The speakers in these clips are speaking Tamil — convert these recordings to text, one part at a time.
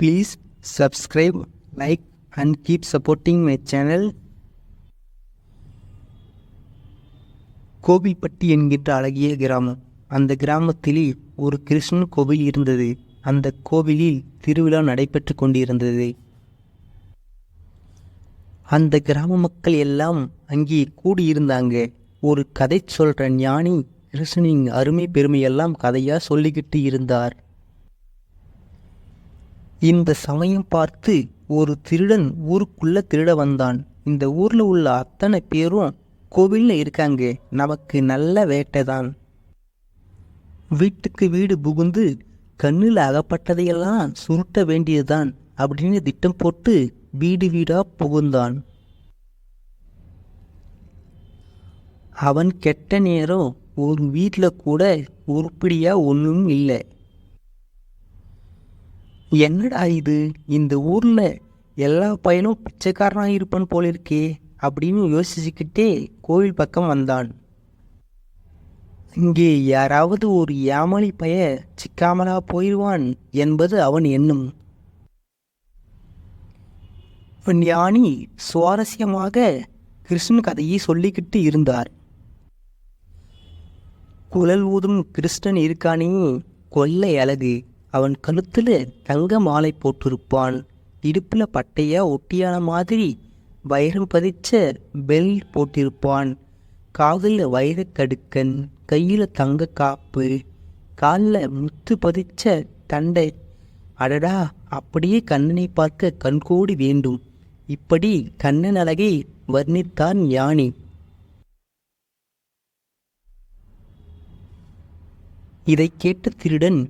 Please subscribe like and keep supporting my channel Kovilpatti என்கின்ற அழகிய கிராமம். அந்த கிராமத்தில் ஒரு கிருஷ்ணன் கோவில் இருந்தது. அந்த கோவிலில் திருவிழா நடைபெற்று கொண்டிருந்தது. அந்த கிராம மக்கள் எல்லாம் அங்கே கூடியிருந்தாங்க. ஒரு கதை சொல்கிற ஞானி கிருஷ்ணனின் அருமை பெருமையெல்லாம் கதையாக சொல்லிக்கிட்டு இருந்தார். இந்த சமயம் பார்த்து ஒரு திருடன் ஊருக்குள்ள திருட வந்தான். இந்த ஊர்ல உள்ள அத்தனை பேரும் கோவிலில் இருக்காங்க. நமக்கு நல்ல வேட்டைதான். வீட்டுக்கு வீடு புகுந்து கண்ணில் அகப்பட்டதையெல்லாம் சுருட்ட வேண்டியதுதான் அப்படின்னு திட்டம் போட்டு வீடு வீடா புகுந்தான். அவன் கெட்ட நேரம் ஒரு வீட்டில் கூட உருப்படியாக ஒன்றும் இல்லை. என்னடா இது? இந்த ஊரில் எல்லா பையனும் பிச்சைக்காரனாக இருப்பான் போல இருக்கே அப்படின்னு யோசிச்சுக்கிட்டே கோவில் பக்கம் வந்தான். இங்கே யாராவது ஒரு ஏமாளி பைய சிக்காமலா போயிடுவான் என்பது அவன் எண்ணம். ஞானி சுவாரஸ்யமாக கிருஷ்ணன் கதையை சொல்லிக்கிட்டு இருந்தார். குழல் ஊதும் கிருஷ்ணன் இருக்கானே கொள்ளை அழகு. அவன் கழுத்தில் தங்க மாலை போட்டிருப்பான். இடுப்பில் பட்டையாக ஒட்டியான மாதிரி வைரம் பதிச்ச பெல் போட்டிருப்பான். காதில் வைரக்கடுக்கன் கையில் தங்க காப்பு காலில் முத்து பதிச்ச தண்டை. அடடா அப்படியே கண்ணனை பார்க்க கண்கூடி வேண்டும். இப்படி கண்ணன் அழகை வர்ணித்தான் யானி இதை கேட்ட திருடன்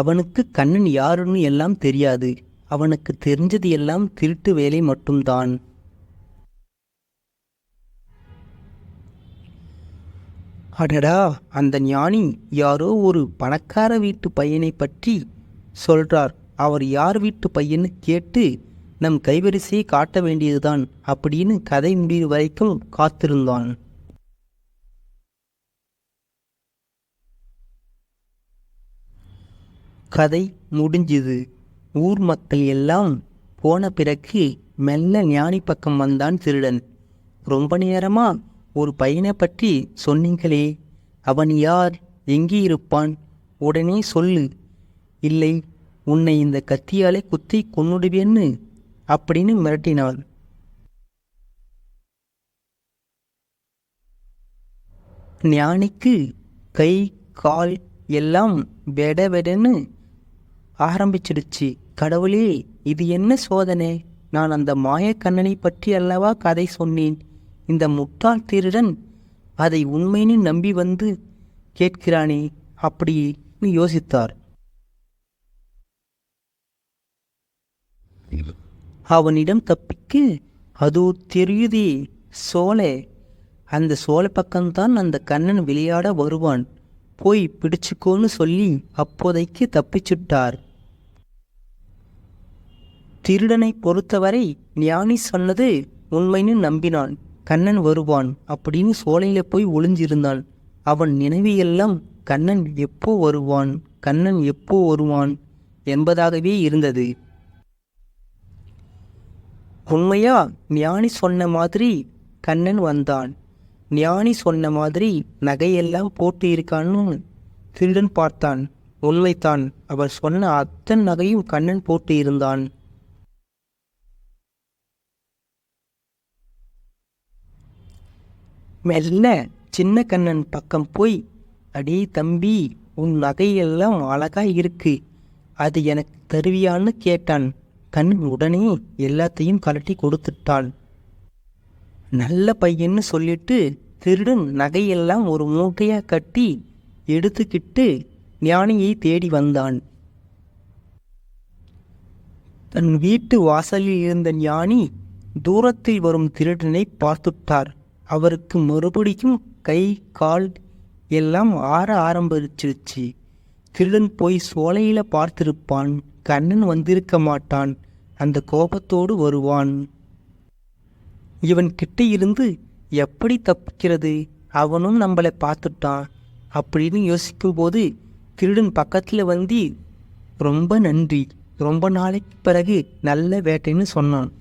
அவனுக்கு கண்ணன் யாருன்னு எல்லாம் தெரியாது. அவனுக்கு தெரிஞ்சது எல்லாம் திருட்டு வேலை மட்டும்தான். அடடா அந்த ஞானி யாரோ ஒரு பணக்கார வீட்டு பையனை பற்றி சொல்றார். அவர் யார் வீட்டு பையன்னு கேட்டு நம் கைவரிசையை காட்ட வேண்டியதுதான் அப்படின்னு கதை முடிவு வரைக்கும் காத்திருந்தான். கதை முடிஞ்சுது. ஊர் மக்கள் எல்லாம் போன பிறகு மெல்ல ஞானி பக்கம் வந்தான் திருடன். ரொம்ப நேரமா ஒரு பையனை பற்றி சொன்னீங்களே. அவன் யார்? எங்கே இருப்பான்? உடனே சொல்லு. இல்லை உன்னை இந்த கத்தியாலே குத்தி கொன்னுடுவேன்னு அப்படின்னு மிரட்டினாள். ஞானிக்கு கை கால் எல்லாம் வெட வெடன்னு ஆரம்பிச்சிடுச்சு. கடவுளே இது என்ன சோதனை? நான் அந்த மாயக்கண்ணனை பற்றி அல்லவா கதை சொன்னேன்? இந்த முட்டாள் திருடன் அதை உண்மைன்னு நம்பி வந்து கேட்கிறானே அப்படின்னு யோசித்தார். அவனிடம் தப்பிக்கு அது தெரியுதே சோலை. அந்த சோலை பக்கம்தான் அந்த கண்ணன் விளையாட வருவான். போய் பிடிச்சுக்கோன்னு சொல்லி அப்போதைக்கு தப்பிச்சுட்டார். திருடனை பொறுத்தவரை ஞானி சொன்னது உண்மைன்னு நம்பினான். கண்ணன் வருவான் அப்படின்னு சோலையில போய் ஒளிஞ்சிருந்தான் அவன் நினைவையெல்லாம் கண்ணன் எப்போ வருவான் கண்ணன் எப்போ வருவான் என்பதாகவே இருந்தது. உண்மையா ஞானி சொன்ன மாதிரி கண்ணன் வந்தான். ஞானி சொன்ன மாதிரி நகையெல்லாம் போட்டு இருக்கான்னு திருடன் பார்த்தான். உண்மைத்தான் அவர் சொன்ன அத்தன் நகையும் கண்ணன் போட்டு இருந்தான் மெல்ல சின்ன கண்ணன் பக்கம் போய் அடே தம்பி உன் நகையெல்லாம் அழகா இருக்கு. அது எனக்கு தருவியான்னு கேட்டான். கண் உடனே எல்லாத்தையும் கலட்டி கொடுத்துட்டான். நல்ல பையன்னு சொல்லிட்டு திருடன் நகையெல்லாம் ஒரு மூட்டையாக கட்டி எடுத்துக்கிட்டு ஞானியை தேடி வந்தான். தன் வீட்டு வாசலில் இருந்த ஞானி தூரத்தில் வரும் திருடனை பார்த்துட்டார். அவருக்கு மறுபடியும் கை கால் எல்லாம் ஆற ஆரம்பிச்சிருச்சு. திருடன் போய் சோலையில் பார்த்திருப்பான். கண்ணன் வந்திருக்க மாட்டான். அந்த கோபத்தோடு வருவான். இவன் கிட்ட இருந்து எப்படி தப்பிக்கிறது? அவனும் நம்மளை பார்த்துட்டான். அப்படின்னு யோசிக்கும்போது திருடன் பக்கத்தில் வந்து ரொம்ப நன்றி. ரொம்ப நாளைக்கு பிறகு நல்ல வேட்டைன்னு சொன்னான்.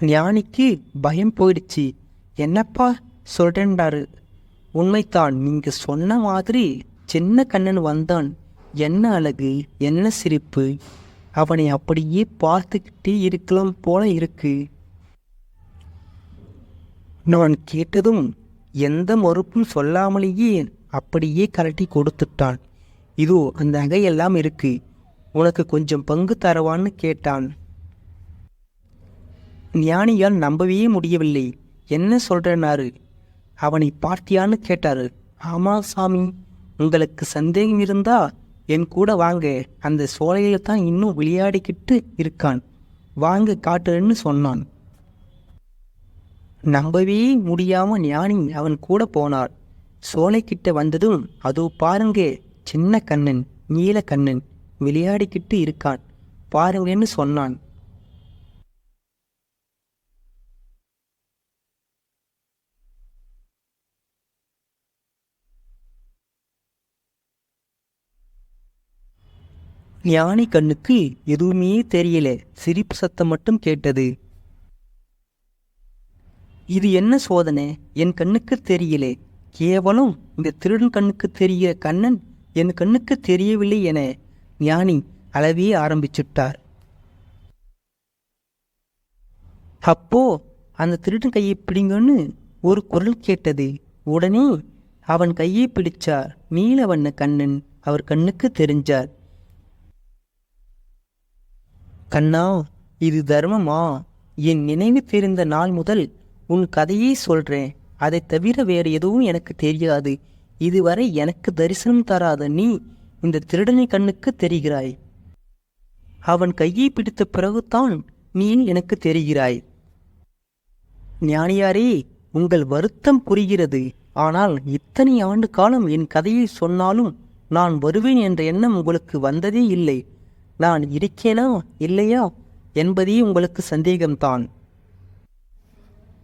ஞானிக்கு பயம் போயிடுச்சு. என்னப்பா சொல்கிறேன்டாரு உண்மைத்தான் நீங்கள் சொன்ன மாதிரி சின்ன கண்ணன் வந்தான். என்ன அழகு என்ன சிரிப்பு? அவனை அப்படியே பார்த்துக்கிட்டே இருக்கலாம் போல இருக்கு. நான் கேட்டதும் எந்த மறுப்பும் சொல்லாமலேயே அப்படியே கரட்டி கொடுத்துட்டான். இதோ அந்த நகையெல்லாம் இருக்கு. உனக்கு கொஞ்சம் பங்கு தரவான்னு கேட்டான். ஞானியால் நம்பவே முடியவில்லை. என்ன சொல்கிறனாரு அவனை பார்த்தியான்னு கேட்டாரு. ஆமா சாமி. உங்களுக்கு சந்தேகம் இருந்தா என் கூட வாங்க. அந்த சோலையில் தான் இன்னும் விளையாடிக்கிட்டு இருக்கான். வாங்க காட்டுறேன்னு சொன்னான். நம்பவே முடியாம ஞானி அவன் கூட போனார். சோலைக்கிட்ட வந்ததும் அதோ பாருங்க சின்ன கண்ணன் நீல கண்ணன் விளையாடிக்கிட்டு இருக்கான். பாருங்கன்னு சொன்னான். ஞானி கண்ணுக்கு எதுவுமே தெரியல. சிரிப்பு சத்தம் மட்டும் கேட்டது. இது என்ன சோதனை? என் கண்ணுக்கு தெரியல. கேவலம் இந்த திருடன் கண்ணுக்கு தெரிய கண்ணன் என் கண்ணுக்கு தெரியவில்லை என ஞானி அளவே ஆரம்பிச்சுட்டார். அப்போ அந்த திருடன் கையை பிடிங்கன்னு ஒரு குரல் கேட்டது. உடனே அவன் கையை பிடிச்சார். நீலவண்ண கண்ணன் அவர் கண்ணுக்கு தெரிஞ்சார். கண்ணா இது தர்மமா? என் நினைவு தெரிந்த நாள் முதல் உன் கதையை சொல்கிறேன் அதை தவிர வேறு எதுவும் எனக்கு தெரியாது. இதுவரை எனக்கு தரிசனம் தராத நீ இந்த திருடனை கண்ணுக்கு தெரிகிறாய். அவன் கையை பிடித்த பிறகுதான் நீ எனக்கு தெரிகிறாய். ஞானியாரே உங்கள் வருத்தம் புரிகிறது. ஆனால் இத்தனை ஆண்டு காலம் என் கதையை சொன்னாலும் நான் வருவேன் என்ற எண்ணம் உங்களுக்கு வந்ததே இல்லை. நான் இருக்கேனா? இல்லையா? என்பதே உங்களுக்கு சந்தேகம்தான்.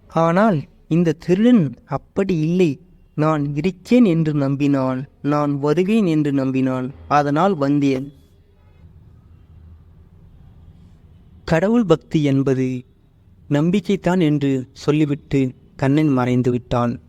ஆனால் இந்த திருடன் அப்படி இல்லை. நான் இருக்கேன் என்று நம்பினான் நான் வருவேன் என்று நம்பினான் அதனால் வந்தேன். கடவுள் பக்தி என்பது நம்பிக்கைத்தான் என்று சொல்லிவிட்டு கண்ணன் மறைந்து விட்டான்